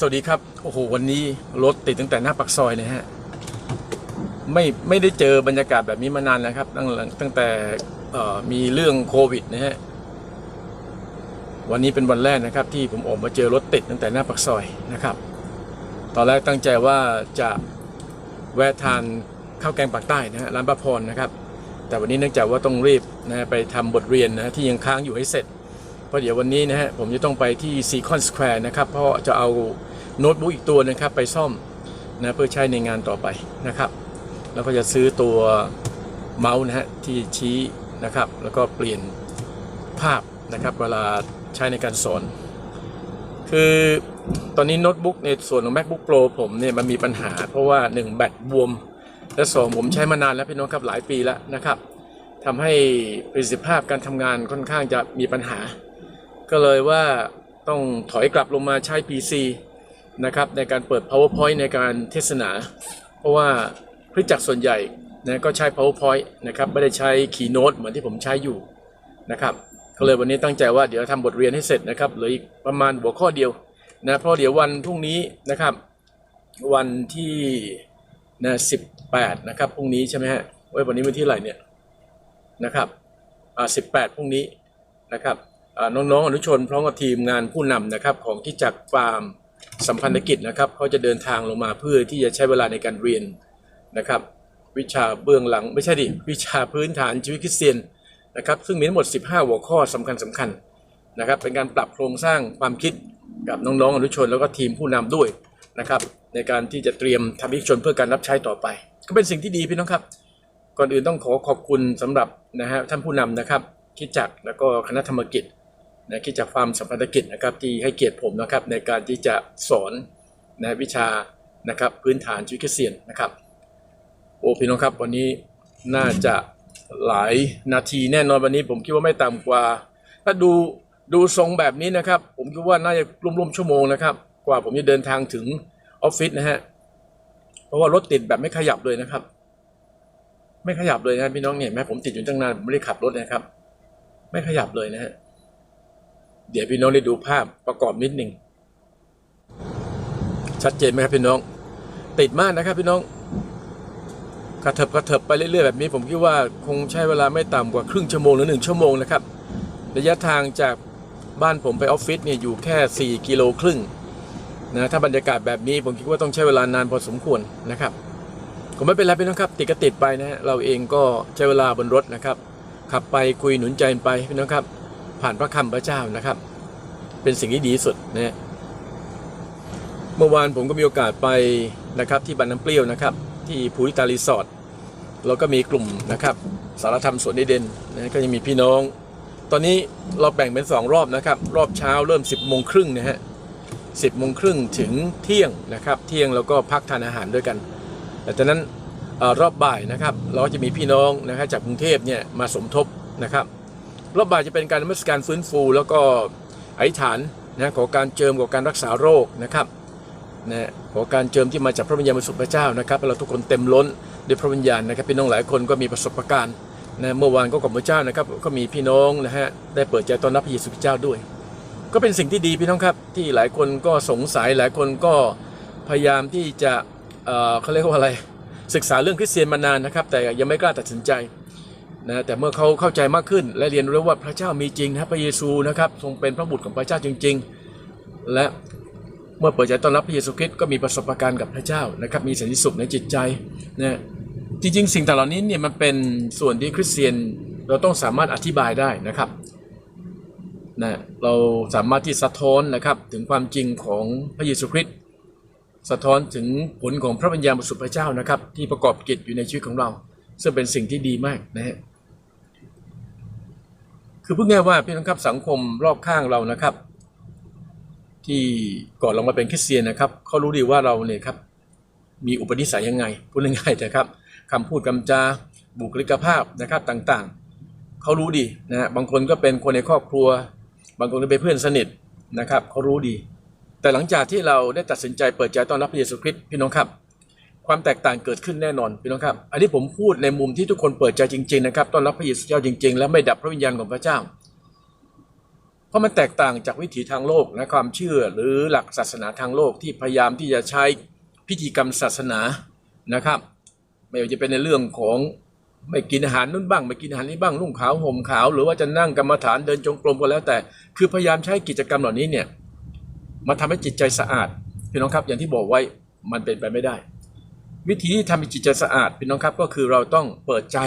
สวัสดีครับ โอ้โห วันนี้รถติดตั้งแต่หน้าปากซอยนะฮะ ไม่ ไม่ได้เจอบรรยากาศแบบนี้มานานแล้วครับ ตั้งตั้งแต่มีเรื่องโควิดนะฮะ วันนี้เป็นวันแรกนะครับ ที่ผมออกมาเจอรถติดตั้งแต่หน้าปากซอยนะครับ ตอนแรกตั้งใจว่าจะแวะทานข้าวแกงปากใต้นะฮะร้านป้าพรนะครับ แต่วันนี้เนื่องจากว่าต้องรีบนะฮะไปทำบทเรียนนะที่ยังค้างอยู่ให้เสร็จ เพราะเดี๋ยววันนี้นะฮะผมจะต้องไปที่ซีคอนสแควร์นะครับเพราะจะเอาโน้ตบุ๊กอีกตัวนะครับไปซ่อมนะเพื่อใช้ในงานต่อไปนะครับ แล้วก็จะซื้อตัวเมาส์นะฮะที่ชี้นะครับ แล้วก็เปลี่ยนภาพนะครับเวลาใช้ในการสอน คือตอนนี้โน้ตบุ๊กในส่วนของ macbook pro ผมเนี่ยมันมีปัญหา เพราะว่า 1 แบตบวม และ 2 ผมใช้มานานแล้วพี่น้องครับหลายปีแล้วนะครับทำให้ประสิทธิภาพการทำงานค่อนข้างจะมีปัญหา ก็เลยว่าต้องถอยกลับลงมาใช้ PC นะครับในการเปิด PowerPoint ในการเทศนา เพราะว่าคริสจักรส่วนใหญ่นะก็ใช้ PowerPoint นะครับไม่ได้ใช้ Keynote เหมือนที่ผมใช้อยู่นะครับก็เลยวันนี้ตั้งใจว่าเดี๋ยวทำบทเรียนให้เสร็จนะครับเหลืออีกประมาณหัวข้อเดียวนะเพราะเดี๋ยววันพรุ่งนี้นะครับวันที่นะ18นะครับพรุ่งนี้ใช่ไหมฮะวันนี้วันที่อะไหรเนี่ยนะครับอ่า18พรุ่งนี้นะครับ น้องๆอนุชนพร้อมกับทีมงานผู้นำนะครับของที่จักฟาร์มสัมพันธกิจนะครับเขาจะเดินทางลงมาเพื่อที่จะใช้เวลาในการเรียนนะครับ วิชาเบื้องหลังไม่ใช่ดิวิชาพื้นฐานชีวิตคริสเตียนนะครับซึ่งมีทั้งหมด 15 หัวข้อสำคัญสำคัญๆนะครับเป็นการปรับโครงสร้างความคิดกับน้องๆอนุชนแล้วก็ทีมผู้นำด้วยนะครับในการที่จะเตรียมทำวิชนเพื่อการรับใช้ต่อไป ก็เป็นสิ่งที่ดีพี่น้องครับ ก่อนอื่นต้องขอขอบคุณสำหรับนะฮะท่านผู้นำนะครับคิดจักแล้วก็คณะธรรมกิจ นะคิดจักรฟามสัมพันธกิจนะครับที่ให้เกียรติผมนะครับในการที่จะสอนนะวิชานะครับพื้นฐานชีวิตคริสเตียนนะครับโอ้พี่น้องครับวันนี้น่าจะหลายนาทีแน่นอนวันนี้ผมคิดว่าไม่ต่ำกว่า ถ้าดูดูทรงแบบนี้นะครับ ผมคิดว่าน่าจะร่วมๆชั่วโมงนะครับ กว่าผมจะเดินทางถึงออฟฟิศนะฮะเพราะว่ารถติดแบบไม่ขยับเลยนะครับ ไม่ขยับเลยนะพี่น้องเนี่ยแม้ผมติดอยู่ตั้งนานผมไม่ได้ขับรถนะครับ ไม่ขยับเลยนะฮะ เดี๋ยวพี่น้องได้ดูภาพประกอบนิดหนึ่งชัดเจนไหมครับพี่น้อง ติดมากนะครับพี่น้องกระเถิบกระเถิบไปเรื่อยๆแบบนี้ ผมคิดว่าคงใช้เวลาไม่ต่ำกว่าครึ่งชั่วโมงหรือหนึ่งชั่วโมงนะครับระยะทางจากบ้านผมไปออฟฟิศเนี่ยอยู่แค่ 4 กิโลครึ่งนะถ้าบรรยากาศแบบนี้ผมคิดว่าต้องใช้เวลานานพอสมควรนะครับก็ไม่เป็นไรพี่น้องครับ ติดก็ติดไปนะฮะเราเองก็ใช้เวลาบนรถนะครับ ขับไปคุยหนุนใจไปพี่น้องครับ ผ่านพระคำพระเจ้านะครับ เป็นสิ่งที่ดีสุดนะเมื่อวานผมก็มีโอกาสไปนะครับ ที่บันน้ำเปรี้ยวนะครับ ที่ภูริตารีสอร์ทแล้วก็มีกลุ่มนะครับ สารธรรมสวนเอเดนนะก็ยังมีพี่น้อง ตอนนี้เราแบ่งเป็น 2 รอบนะครับ รอบเช้าเริ่ม 10บโมงครึ่งนะฮะสิบโมงครึ่งถึงเที่ยงนะครับ เที่ยงแล้วก็พักทานอาหารด้วยกันแต่จากนั้นอรอบบ่ายนะครับ เราก็จะมีพี่น้องนะครับจากกรุงเทพเนี่ยมาสมทบนะครับ รอบบ่ายจะเป็นการนมัสการฟื้นฟู แล้วก็อธิษฐานนะขอการเจิมขอการรักษาโรคนะครับนะขอการเจิมที่มาจากพระวิญญาณบริสุทธิ์พระเจ้านะครับเราทุกคนเต็มล้นด้วยพระวิญญาณนะครับ พี่น้องหลายคนก็มีประสบการณ์นะเมื่อวานก็กับพระเจ้านะครับ ก็มีพี่น้องนะฮะได้เปิดใจต้อนรับพระเยซูคริสต์เจ้าด้วย ก็เป็นสิ่งที่ดีพี่น้องครับที่หลายคนก็สงสัยหลายคนก็พยายามที่จะเอ่อเขาเรียกว่าอะไรศึกษาเรื่องคริสเตียนมานานนะครับ แต่ยังไม่กล้าตัดสินใจ นะแต่เมื่อเขาเข้าใจมากขึ้น และเรียนรู้ว่าพระเจ้ามีจริงนะครับพระเยซูนะครับทรงเป็นพระบุตรของพระเจ้าจริง ๆ และเมื่อเปิดใจต้อนรับพระเยซูคริสต์ก็มีประสบการณ์กับพระเจ้านะครับมีสันติสุขในจิตใจนะจริง ๆ สิ่งต่างเหล่านี้เนี่ยมันเป็นส่วนที่คริสเตียนเราต้องสามารถอธิบายได้นะครับนะเราสามารถที่สะท้อนนะครับถึงความจริงของพระเยซูคริสต์สะท้อนถึงผลของพระวิญญาณบริสุทธิ์พระเจ้านะครับ ที่ประกอบกิจอยู่ในชีวิตของเรา ซึ่งเป็นสิ่งที่ดีมากนะฮะ คือพูดง่ายว่าพี่น้องครับสังคมรอบข้างเรานะครับ ที่ก่อนเรามาเป็นคริสเตียนนะครับเขารู้ดีว่าเราเนี่ยครับมีอุปนิสัยยังไงพูดง่ายๆนะครับคำพูดคำจาบุคลิกภาพนะครับต่างๆเขารู้ดีนะฮะบางคนก็เป็นคนในครอบครัว บางคนก็เป็นเพื่อนสนิทนะครับเขารู้ดี แต่หลังจากที่เราได้ตัดสินใจเปิดใจต้อนรับพระเยซูคริสต์พี่น้องครับ ความแตกต่างเกิดขึ้นแน่นอนพี่น้องครับ อันนี้ผมพูดในมุมที่ทุกคนเปิดใจจริง ๆ นะครับต้อนรับพระเยซูเจ้าจริง ๆ และไม่ดับพระวิญญาณของพระเจ้า เพราะมันแตกต่างจากวิถีทางโลกนะความเชื่อหรือหลักศาสนาทางโลกที่พยายามที่จะใช้พิธีกรรมศาสนานะครับ ไม่ว่าจะเป็นในเรื่องของไม่กินอาหารนู้นบ้างไม่กินอาหารนี้บ้างนุ่งขาวห่มขาว หรือว่าจะนั่งกรรมฐานเดินจงกรมก็แล้วแต่ คือพยายามใช้กิจกรรมเหล่านี้เนี่ยมาทำให้จิตใจสะอาดพี่น้องครับอย่างที่บอกไว้มันเป็นไปไม่ได้ วิธีที่ทำให้จิตใจสะอาดพี่น้องครับก็คือเราต้องเปิดใจ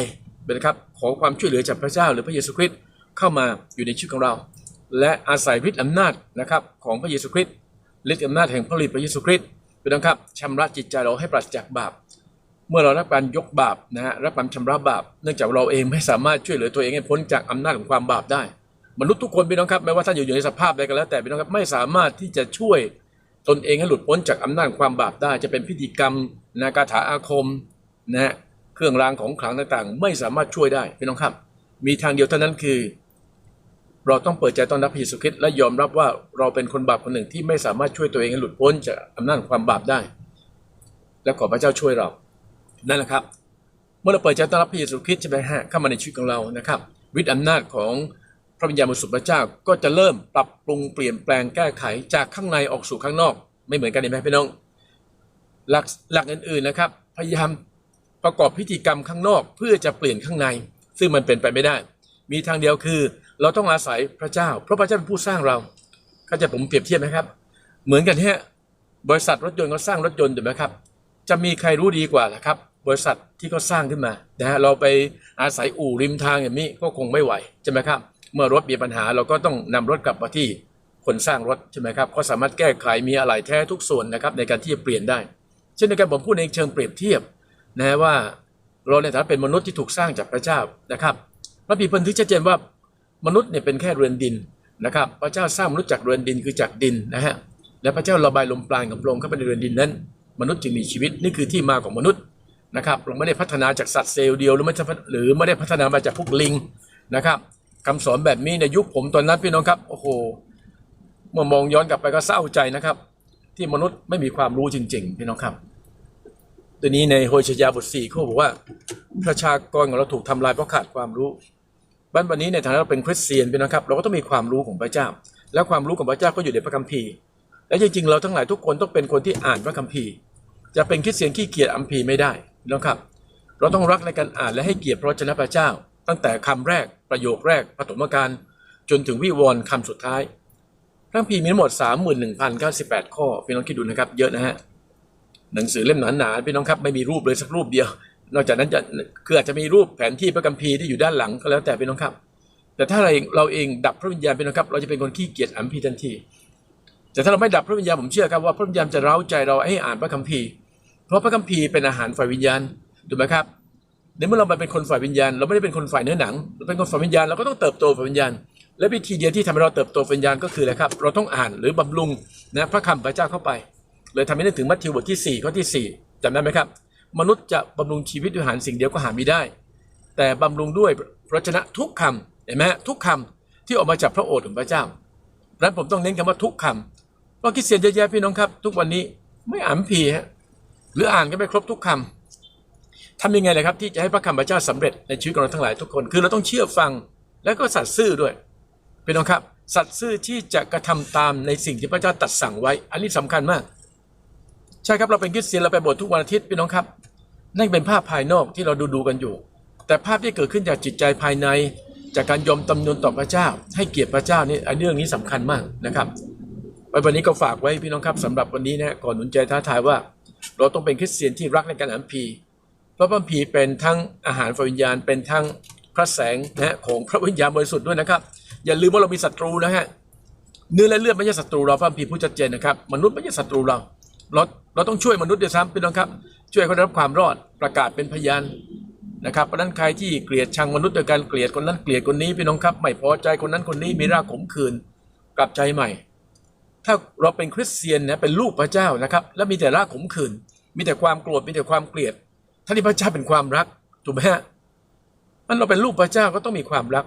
เป็นครับขอความช่วยเหลือจากพระเจ้าหรือพระเยซูคริสต์เข้ามาอยู่ในชีวิตของเรา และอาศัยฤทธิ์อำนาจนะครับของพระเยซูคริสต์ฤทธิ์อำนาจแห่งพระฤทธิ์พระเยซูคริสต์พี่น้องครับชำระจิตใจเราให้ปราศจากบาป เมื่อเรารับการยกบาปนะฮะรับการชำระบาป เนื่องจากเราเองไม่สามารถช่วยเหลือตัวเองให้พ้นจากอำนาจของความบาปได้ มนุษย์ทุกคนพี่น้องครับไม่ว่าท่านอยู่อยู่ในสภาพใดก็แล้วแต่พี่น้องครับไม่สามารถที่จะช่วย ตนเองให้หลุดพ้นจากอำนาจความบาปได้จะเป็นพิธีกรรมนาคาถาอาคมนะฮะเครื่องรางของขลังต่างๆ ไม่สามารถช่วยได้พี่น้องครับ มีทางเดียวเท่านั้นคือ เราต้องเปิดใจต้อนรับพระเยซูคริสต์และยอมรับว่าเราเป็นคนบาปคนหนึ่งที่ไม่สามารถช่วยตัวเองให้หลุดพ้นจากอำนาจความบาปได้ และขอพระเจ้าช่วยเรานั่นแหละครับ เมื่อเราเปิดใจต้อนรับพระเยซูคริสต์ใช่ไหมฮะเข้ามาในชีวิตของเรานะครับ วิทย์อำนาจของ พระวิญญาณบริสุทธิ์พระเจ้าก็จะเริ่มปรับปรุงเปลี่ยนแปลงแก้ไขจากข้างในออกสู่ข้างนอก ไม่เหมือนกันเห็นไหมพี่น้อง หลักหลักอื่นๆนะครับ พยายามประกอบพิธีกรรมข้างนอกเพื่อจะเปลี่ยนข้างใน ซึ่งมันเป็นไปไม่ได้ มีทางเดียวคือ เราต้องอาศัยพระเจ้า เพราะพระเจ้าเป็นผู้สร้างเราเข้าใจผมเปรียบเทียบไหมครับ เหมือนกันเนี่บริษัทรถยนต์เขาสร้างรถยนต์ถูกไหมครับ จะมีใครรู้ดีกว่าล่ะครับ บริษัทที่เขาสร้างขึ้นมานะฮะเราไปอาศัยอู่ริมทางอย่างนี้ก็คงไม่ไหวใช่ไหมครับ เมื่อรถมีปัญหาเราก็ต้องนำรถกลับมาที่คนสร้างรถใช่ไหมครับเขาสามารถแก้ไขมีอะไรแท้ทุกส่วนนะครับในการที่จะเปลี่ยนได้ เช่นเดียวกันผมพูดในเชิงเปรียบเทียบนะฮะว่าเราในฐานะเป็นมนุษย์ที่ถูกสร้างจากพระเจ้านะครับพระบีบันทึกชัดเจนว่ามนุษย์เนี่ยเป็นแค่เรือนดินนะครับ พระเจ้าสร้างมนุษย์จากเรือนดินคือจากดินนะฮะและพระเจ้าระบายลมปราณของพระองค์เข้าไปในเรือนดินนั้น มนุษย์จึงมีชีวิตนี่คือที่มาของมนุษย์นะครับเราไม่ได้พัฒนาจากสัตว์เซลล์เดียวหรือไม่ใช่หรือไม่ได้พัฒนามาจากพวกลิงนะครับ คำสอนแบบนี้ในยุคผมตอนนั้นพี่น้องครับโอ้โหเมื่อมองย้อนกลับไปก็เศร้าใจนะครับ ที่มนุษย์ไม่มีความรู้จริง ๆ พี่น้องครับ ตัวนี้ในโฮชยาบทสี่เขาบอกว่า ประชากรของเราถูกทำลายเพราะขาดความรู้บ้านวันนี้ในฐานะเราเป็นคริสเตียนพี่น้องครับ เราก็ต้องมีความรู้ของพระเจ้า และความรู้ของพระเจ้าก็อยู่ในพระคัมภีร์ และจริงๆเราทั้งหลายทุกคนต้องเป็นคนที่อ่านพระคัมภีร์ จะเป็นคริสเตียนขี้เกียจอัมพีไม่ได้นะครับ เราต้องรักในการอ่านและให้เกียรติพระวจนะพระเจ้า ตั้งแต่คำแรกประโยคแรกปฐมกาลจนถึงวิวรณ์คำสุดท้ายพระคัมภีมีทั้งหมด 31,098 ข้อ พี่น้องคิดดูนะครับ เยอะนะฮะ หนังสือเล่มหนาๆพี่น้องครับไม่มีรูปเลยสักรูปเดียว นอกจากนั้นจะคืออาจจะมีรูปแผนที่พระคัมภีร์ที่อยู่ด้านหลังก็แล้วแต่พี่น้องครับ แต่ถ้าเราเองเราเองดับพระวิญญาณพี่น้องครับ เราจะเป็นคนขี้เกียจอ่านพีทันที แต่ถ้าเราไม่ดับพระวิญญาณผมเชื่อครับว่าพระวิญญาณจะเร้าใจเราให้อ่านพระคัมภีร์ เพราะพระคัมภีร์เป็นอาหารฝ่ายวิญญาณถูกไหมครับ ในเมื่อเรามาเป็นคนฝ่ายวิญญาณ เราไม่ได้เป็นคนฝ่ายเนื้อหนังเราเป็นคนฝ่ายวิญญาณเราก็ต้องเติบโตฝ่ายวิญญาณ และวิธีเดียวที่ทำให้เราเติบโตฝ่ายวิญญาณก็คืออะไรครับ เราต้องอ่านหรือบำรุงนะพระคำพระเจ้าเข้าไป เลยทำให้นึกถึงมัทธิวบทที่4ข้อที่ 4จำได้ไหมครับ มนุษย์จะบำรุงชีวิตด้วยอาหารสิ่งเดียวก็หาไม่ได้ แต่บำรุงด้วยพระวจนะทุกคำเห็นไหมทุกคำที่ออกมาจากพระโอษฐ์ของพระเจ้าดังนั้นผมต้องเน้นคำว่าทุกคำเพราะคริดเสียนเยอะแยะพี่น้องครับ ทุกวันนี้ไม่อ่านพระคัมภีร์ฮะหรืออ่านก็ไม่ครบทุกคำ ทำยังไงเลยครับที่จะให้พระคำพระเจ้าสำเร็จในชีวิตของเราทั้งหลายทุกคน คือเราต้องเชื่อฟังและก็สัตย์ซื่อด้วยพี่น้องครับ สัตย์ซื่อที่จะกระทำตามในสิ่งที่พระเจ้าตัดสั่งไว้ อันนี้สำคัญมาก ใช่ครับเราเป็นคริสเตียนเราไปโบสถ์ทุกวันอาทิตย์พี่น้องครับ นั่นเป็นภาพภายนอกที่เราดูดูกันอยู่ แต่ภาพที่เกิดขึ้นจากจิตใจภายใน จากการยอมตำนนต่อพระเจ้า ให้เกียรติพระเจ้านี่อันเรื่องนี้สำคัญมากนะครับวันนี้ก็ฝากไว้พี่น้องครับสำหรับวันนี้นะก่อนหนุนใจท้าทายว่า เราต้องเป็นคริสเตียนที่รักในการอ่านพี พระพัมภีเป็นทั้งอาหารฝ่ายวิญญาณเป็นทั้งพระแสงนะฮะของพระวิญญาณบริสุทธิ์ด้วยนะครับ อย่าลืมว่าเรามีศัตรูนะฮะเนื้อและเลือดไม่ใช่ศัตรูเราพระคัมภีพูดชัดเจนนะครับมนุษย์ไม่ใช่ศัตรูเราเราเราต้องช่วยมนุษย์ด้วยซ้ำพี่น้องครับ ช่วยเขาได้รับความรอดประกาศเป็นพยานนะครับเพราะฉะนั้นใครที่เกลียดชังมนุษย์โดยการเกลียดคนนั้นเกลียดคนนี้พี่น้องครับไม่พอใจคนนั้นคนนี้มีรากขมขื่นกลับใจใหม่ ถ้าเราเป็นคริสเตียนนะเป็นลูกพระเจ้านะครับ แล้วมีแต่รากขมขื่นมีแต่ความโกรธมีแต่ความเกลียด ท่านที่พระเจ้าเป็นความรักถูกไหมฮะมันเราเป็นลูกพระเจ้าก็ต้องมีความรัก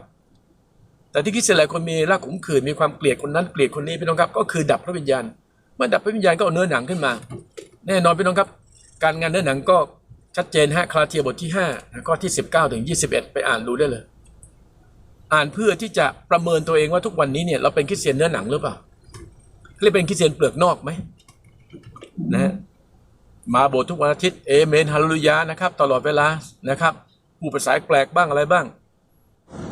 แต่ที่คริสเตียนหลายคนมีรากขมขื่นมีความเกลียดคนนั้นเกลียดคนนี้พี่น้องครับ ก็คือดับพระวิญญาณ เมื่อดับพระวิญญาณก็เอาเนื้อหนังขึ้นมา แน่นอนพี่น้องครับ การงานเนื้อหนังก็ชัดเจนฮะคลาเทียบทที่5ข้อที่ 19ถึง21 ไปอ่านดูได้เลย อ่านเพื่อที่จะประเมินตัวเองว่าทุกวันนี้เนี่ยเราเป็นคริสเตียนเนื้อหนังหรือเปล่าเรียกเป็นคริสเตียนเปลือกนอกไหมนะฮะ มาโบสถ์ทุกวันอาทิตย์เอเมนฮาเลลูยานะครับ ตลอดเวลานะครับผู้ภาษาแปลกบ้างอะไรบ้าง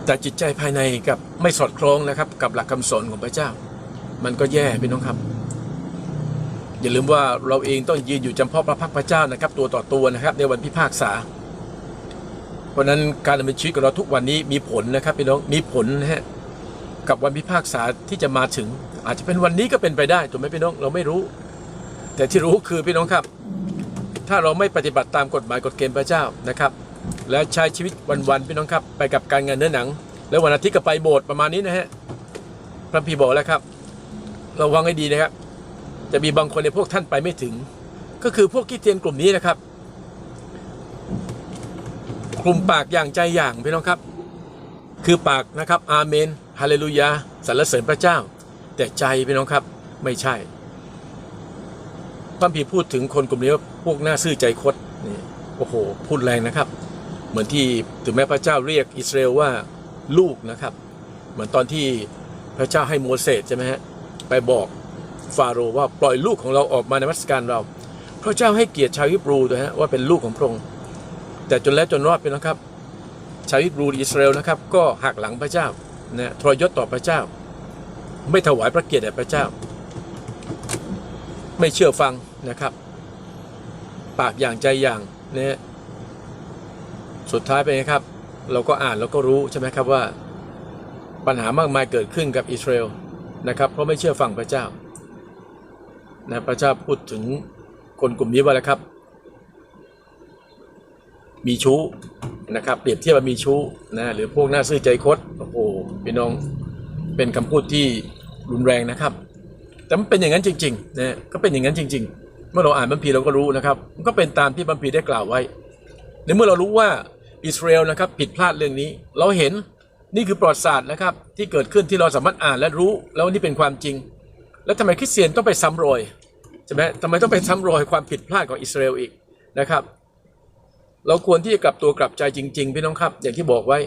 แต่จิตใจภายในกับไม่สอดคล้องนะครับ กับหลักคำสอนของพระเจ้า มันก็แย่พี่น้องครับ อย่าลืมว่าเราเองต้องยืนอยู่จำเพาะพระพักพระเจ้านะครับ ตัวต่อตัวนะครับ ในวันพิพากษา เพราะฉะนั้นการดำเนินชีวิตของเราทุกวันนี้มีผลนะครับพี่น้องมีผลนะฮะกับวันพิพากษาที่จะมาถึง อาจจะเป็นวันนี้ก็เป็นไปได้ถูกไหมพี่น้องเราไม่รู้ แต่ที่รู้คือพี่น้องครับ ถ้าเราไม่ปฏิบัติตามกฎหมายกฎเกณฑ์พระเจ้านะครับ และใช้ชีวิตวันๆพี่น้องครับ ไปกับการงานเนื้อหนัง แล้ววันอาทิตย์ก็ไปโบสถ์ประมาณนี้นะฮะพระพีร์บอกแล้วครับระวังให้ดีนะครับจะมีบางคนในพวกท่านไปไม่ถึง ก็คือพวกคริเตียนกลุ่มนี้นะครับกลุ่มปากอย่างใจอย่างพี่น้องครับ คือปากนะครับอาเมนฮาเลลูยาสรรเสริญพระเจ้า แต่ใจพี่น้องครับไม่ใช่ พระพีพูดถึงคนกลุ่มนี้ว่าพวกหน้าซื่อใจคดนี่โอ้โหพูดแรงนะครับ เหมือนที่ถึงแม้พระเจ้าเรียกอิสราเอลว่าลูกนะครับ เหมือนตอนที่พระเจ้าให้โมเสสใช่ไหมฮะไปบอกฟาโรห์ว่าปล่อยลูกของเราออกมาในมัสการเรา พระเจ้าให้เกียรติชาวฮิบรูด้วยฮะว่าเป็นลูกของพระองค์แต่จนแล้วจนรอดไปนะครับ ชาวฮิบรูอิสราเอลนะครับ ก็หักหลังพระเจ้านะทรยศต่อพระเจ้า ไม่ถวายพระเกียรติแด่พระเจ้า ไม่เชื่อฟัง นะครับ ปากอย่างใจอย่างเนะสุดท้ายเป็นไงครับ เราก็อ่านแล้วก็รู้ใช่ไหมครับว่า ปัญหามากมายเกิดขึ้นกับอิสราเอลนะครับ เพราะไม่เชื่อฟังพระเจ้านะพระเจ้าพูดถึงคนกลุ่มนี้ว่าอะไรครับ มีชู้นะครับ เปรียบเทียบว่ามีชู้นะหรือพวกหน้าซื่อใจคดโอ้โหพี่น้องเป็นคำพูดที่รุนแรงนะครับ แต่มันเป็นอย่างนั้นจริงๆนะก็เป็นอย่างนั้นจริง ๆ เมื่อเราอ่านบัมพีเราก็รู้นะครับมันก็เป็นตามที่บัมพีได้กล่าวไว้ ในเมื่อเรารู้ว่าอิสราเอลนะครับผิดพลาดเรื่องนี้ เราเห็นนี่คือประวัติศาสตร์นะครับที่เกิดขึ้นที่เราสามารถอ่านและรู้แล้วนี่เป็นความจริง แล้วทำไมคริสเตียนต้องไปซ้ำรอยใช่ไหมทำไมต้องไปซ้ำรอยความผิดพลาดของอิสราเอลอีกนะครับเราควรที่จะกลับตัวกลับใจจริง ๆ พี่น้องครับ อย่างที่บอกไว้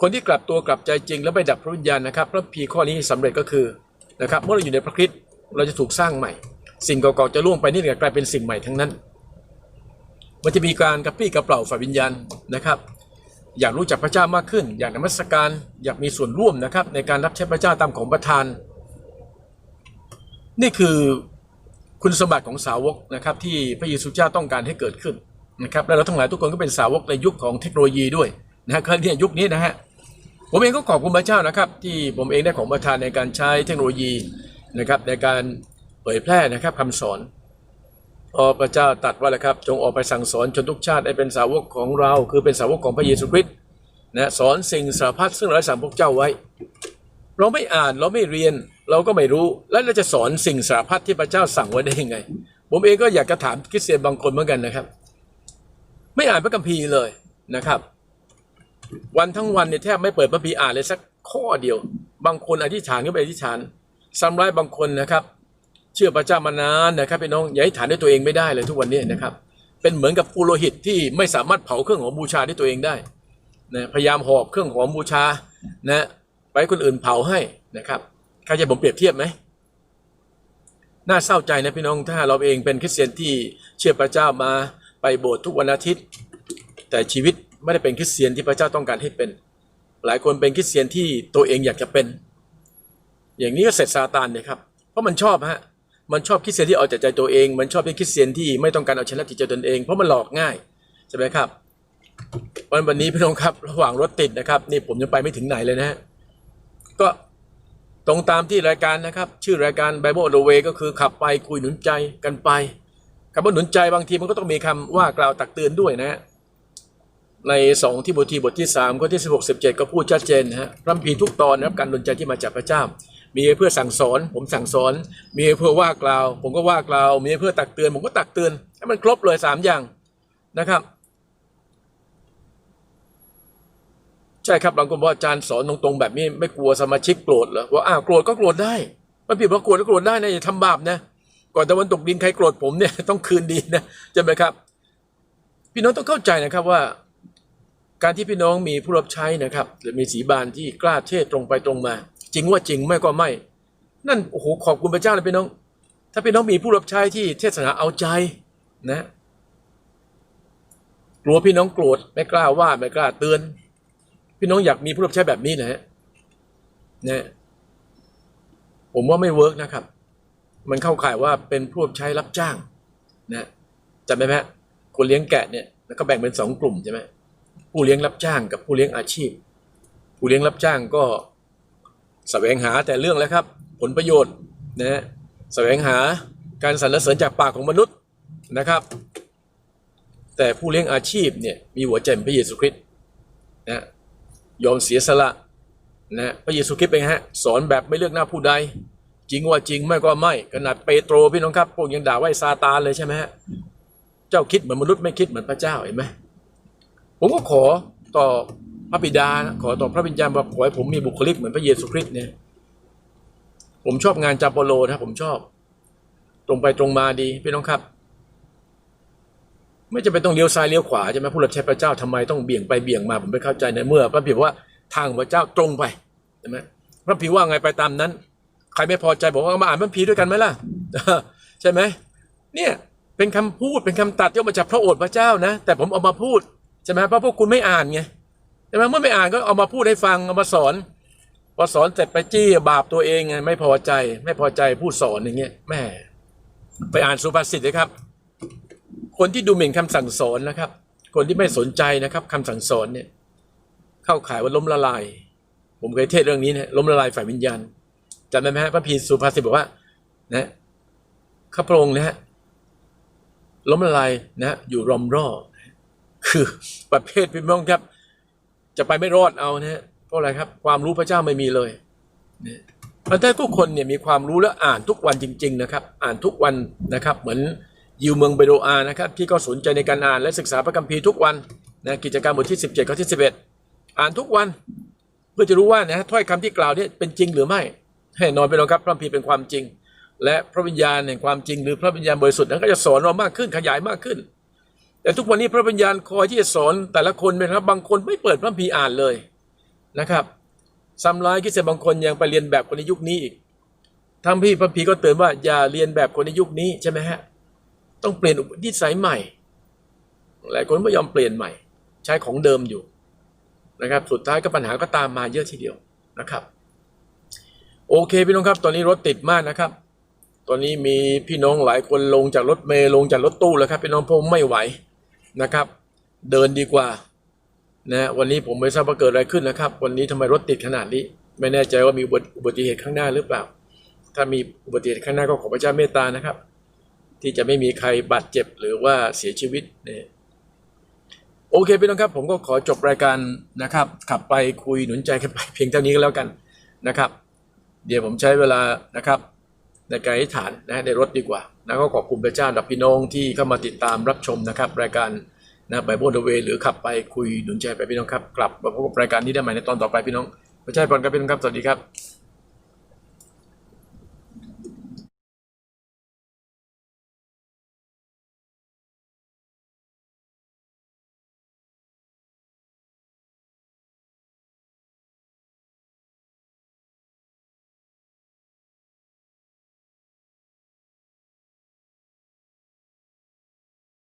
คนที่กลับตัวกลับใจจริง แล้วไปดับพระวิญญาณนะครับพระพีข้อนี้สำเร็จก็คือนะครับเมื่อเราอยู่ในพระคริสต์เราจะถูกสร้างใหม่ สิ่งเก่าๆจะล่วงไปนี่จะกลายเป็นสิ่งใหม่ทั้งนั้น มันจะมีการกระปี้กระเปร่าฝ่ายวิญญาณนะครับ อยากรู้จักพระเจ้ามากขึ้น อยากนมัสการอยากมีส่วนร่วมนะครับ ในการรับใช้พระเจ้าตามของประทาน นี่คือคุณสมบัติของสาวกนะครับ ที่พระเยซูเจ้าต้องการให้เกิดขึ้นนะครับและเราทั้งหลายทุกคนก็เป็นสาวกในยุคของเทคโนโลยีด้วยนะฮะเนี่ยยุคนี้นะฮะผมเองก็ขอบคุณพระเจ้านะครับ ที่ผมเองได้ของประทานในการใช้เทคโนโลยีนะครับในการ เผยแพร่นะครับคำสอนพอพระเจ้าตัดว่าแหละครับ จงออกไปสั่งสอนชนทุกชาติให้เป็นสาวกของเรา คือเป็นสาวกของพระเยซูคริสต์นะสอนสิ่งสารพัดซึ่งเราได้สั่งพวกเจ้าไว้ เราไม่อ่านเราไม่เรียนเราก็ไม่รู้แล้วเราจะสอนสิ่งสารพัดที่พระเจ้าสั่งไว้ได้ยังไง ผมเองก็อยากจะถามคริสเตียนบางคนเหมือนกันนะครับ ไม่อ่านพระคัมภีร์เลยนะครับ วันทั้งวันเนี่ยแทบไม่เปิดพระคัมภีร์อ่านเลยสักข้อเดียว บางคนอธิษฐานก็ไปอธิษฐานซ้ำร้ายบางคนนะครับ เชื่อพระเจ้ามานานนะครับพี่น้องอย่าให้ฐานด้วยตัวเองไม่ได้เลยทุกวันนี้นะครับ เป็นเหมือนกับปุโรหิตที่ไม่สามารถเผาเครื่องหอมบูชาด้วยตัวเองได้นะพยายามหอบเครื่องหอมบูชานะไปคนอื่นเผาให้นะครับใครจะผมเปรียบเทียบไหมน่าเศร้าใจนะพี่น้องถ้าเราเองเป็นคริสเตียนที่เชื่อพระเจ้ามาไปโบสถ์ทุกวันอาทิตย์ แต่ชีวิตไม่ได้เป็นคริสเตียนที่พระเจ้าต้องการให้เป็น หลายคนเป็นคริสเตียนที่ตัวเองอยากจะเป็น อย่างนี้ก็เสร็จซาตานเนี่ยครับเพราะมันชอบฮะ มันชอบคริสเตียนที่เอาแต่ใจตัวเอง มันชอบเป็นคริสเตียนที่ไม่ต้องการเอาชนะจิตใจตนเอง เพราะมันหลอกง่ายใช่ไหมครับ วันวันนี้พี่น้องครับระหว่างรถติดนะครับนี่ผมยังไปไม่ถึงไหนเลยนะฮะก็ตรงตามที่รายการนะครับ ชื่อรายการ Bible the Way ก็คือขับไปคุยหนุนใจกันไปคำว่าหนุนใจบางทีมันก็ต้องมีคำว่ากล่าวตักเตือนด้วยนะฮะในสองที่บทที่บทที่สามข้อที่สิบหกสิบเจ็ดก็พูดชัดเจนนะฮะพระคัมภีทุกตอนนะครับการดลใจที่มาจากพระเจ้า มีเพื่อสั่งสอน ผมสั่งสอน มีเพื่อว่ากล่าว ผมก็ว่ากล่าว มีเพื่อตักเตือน ผมก็ตักเตือนให้มันครบเลยสามอย่างนะครับ ใช่ครับบางคนบอกว่าอาจารย์สอนตรงๆแบบนี้ไม่กลัวสมาชิกโกรธเหรอว่าอ้าวโกรธก็โกรธได้มันผิดว่าโกรธก็โกรธได้นะอย่าทำบาปนะก่อนตะวันตกดินใครโกรธผมเนี่ยต้องคืนดีนะใช่ไหมครับ พี่น้องต้องเข้าใจนะครับว่า การที่พี่น้องมีผู้รับใช้นะครับ หรือมีสีบานที่กล้าเทศตรงไปตรงมา จริงว่าจริงไม่ก็ไม่ นั่นโอ้โหขอบคุณพระเจ้าเลยพี่น้อง ถ้าพี่น้องมีผู้รับใช้ที่เทศนาเอาใจนะ กลัวพี่น้องโกรธไม่กล้าว่าไม่กล้าเตือน พี่น้องอยากมีผู้รับใช้แบบนี้นะฮะนะผมว่าไม่เวิร์กนะครับ มันเข้าข่ายว่าเป็นผู้รับใช้รับจ้างนะจำได้ไหมฮะคนเลี้ยงแกะเนี่ยแล้วก็แบ่งเป็นสองกลุ่มใช่ไหมผู้เลี้ยงรับจ้างกับผู้เลี้ยงอาชีพ ผู้เลี้ยงรับจ้างก็ แสวงหาแต่เรื่องแล้วครับ ผลประโยชน์นะฮะแสวงหาการสรรเสริญจากปากของมนุษย์นะครับ แต่ผู้เลี้ยงอาชีพเนี่ยมีหัวใจเป็นพระเยซูคริสต์นะยอมเสียสละนะพระเยซูคริสต์เป็นไงฮะสอนแบบไม่เลือกหน้าผู้ใด จริงว่าจริงไม่ก็ไม่ขนาดเปโตรพี่น้องครับพวกยังด่าว่าไอ้ซาตานเลยใช่ไหมฮะเจ้าคิดเหมือนมนุษย์ไม่คิดเหมือนพระเจ้าเห็นไหมผมก็ขอต่อ พระบิดานะขอต่อพระวิญญาณว่าขอให้ผมมีบุคลิกเหมือนพระเยซูคริสต์เนี่ย ผมชอบงานจาโปโลนะผมชอบ ตรงไปตรงมาดีพี่น้องครับ ไม่จำเป็นต้องเลี้ยวซ้ายเลี้ยวขวาใช่ไหมผู้รับใช้พระเจ้าทำไมต้องเบี่ยงไปเบี่ยงมาผมไม่เข้าใจในเมื่อ พระบิดว่าทางพระเจ้าตรงไปใช่ไหมพระบิดว่าไงไปตามนั้น ใครไม่พอใจบอกว่ามาอ่านพระคัมภีด้วยกันไหมล่ะใช่ไหมเนี่ยเป็นคำพูดเป็นคำตัดที่ออกมาจากพระโอษฐ์พระเจ้านะ แต่ผมเอามาพูดใช่ไหมเพราะพวกคุณไม่อ่านไง ช่ไหมเมื่อไม่อ่านก็เอามาพูดให้ฟังเอามาสอนพอสอนเสร็จไปจี้บาปตัวเองไงไม่พอใจ ไม่พอใจผู้สอนอย่างเงี้ยแม่ไปอ่านสุภาษิตเลยครับ คนที่ดูหมิ่นคำสั่งสอนนะครับ คนที่ไม่สนใจนะครับคำสั่งสอนเนี่ย เข้าข่ายว่าล้มละลาย ผมเคยเทศเรื่องนี้นะล้มละลายฝ่ายวิญญาณจำได้ไหมฮะพระพีสุภาษิตบอกว่า นะข้าพระองค์นะฮะล้มละลายนะฮะอยู่รอมรอคือประเภทพี่น้องครับ จะไปไม่รอดเอานะฮะเพราะอะไรครับ ความรู้พระเจ้าไม่มีเลยนะมันแต่ทุกคนเนี่ยมีความรู้และอ่านทุกวันจริง ๆนะครับ อ่านทุกวันนะครับ เหมือนยิวเมืองเบโดอานะครับ ที่ก็สนใจในการอ่านและศึกษาพระคัมภีร์ทุกวันนะกิจการบทที่ 17ข้อที่ 11 อ่านทุกวัน เพื่อจะรู้ว่านะถ้อยคำที่กล่าวเนี่ยเป็นจริงหรือไม่ให้นอนไปนอนครับพระคัมภีร์เป็นความจริง และพระวิญญาณแห่งความจริง หรือพระวิญญาณบริสุทธิ์นั้นก็จะสอนเรามากขึ้นขยายมากขึ้น แต่ทุกวันนี้พระวิญญาณคอยที่จะสอนแต่ละคนนะครับ บางคนไม่เปิดพระคัมภีอ่านเลยนะครับซ้ำร้ายคิดเสียบางคนยังไปเรียนแบบคนในยุคนี้อีกทั้งพี่พระพีก็เตือนว่าอย่าเรียนแบบคนในยุคนี้ใช่ไหมฮะต้องเปลี่ยนนิสัยใหม่หลายคนไม่ยอมเปลี่ยนใหม่ ใช้ของเดิมอยู่นะครับ สุดท้ายก็ปัญหาก็ตามมาเยอะทีเดียวนะครับ โอเคพี่น้องครับ ตอนนี้รถติดมากนะครับ ตอนนี้มีพี่น้องหลายคนลงจากรถเมล์ลงจากรถตู้แล้วครับพี่น้องผมไม่ไหว นะครับ เดินดีกว่านะวันนี้ผมไม่ทราบว่าเกิดอะไรขึ้นนะครับ วันนี้ทำไมรถติดขนาดนี้ ไม่แน่ใจว่ามีอุบัติเหตุข้างหน้าหรือเปล่า ถ้ามีอุบัติเหตุข้างหน้าก็ขอพระเจ้าเมตตานะครับ ที่จะไม่มีใครบาดเจ็บหรือว่าเสียชีวิตเนี่ยโอเคพี่น้องครับ ผมก็ขอจบรายการนะครับ ขับไปคุยหนุนใจกันไปเพียงเท่านี้ก็แล้วกันนะครับ เดี๋ยวผมใช้เวลานะครับ ในการอธิษฐานนะในรถดีกว่านะก็ขอบคุณพระเจ้าดับพี่น้องที่เข้ามาติดตามรับชมนะครับ รายการนะไปโบนเวหรือขับไปคุยหนุนใจไปพี่น้องครับ กลับมาพบกับรายการนี้ได้ใหม่ในตอนต่อไปพี่น้องพระเจ้าพรครับพี่น้องครับสวัสดีครับ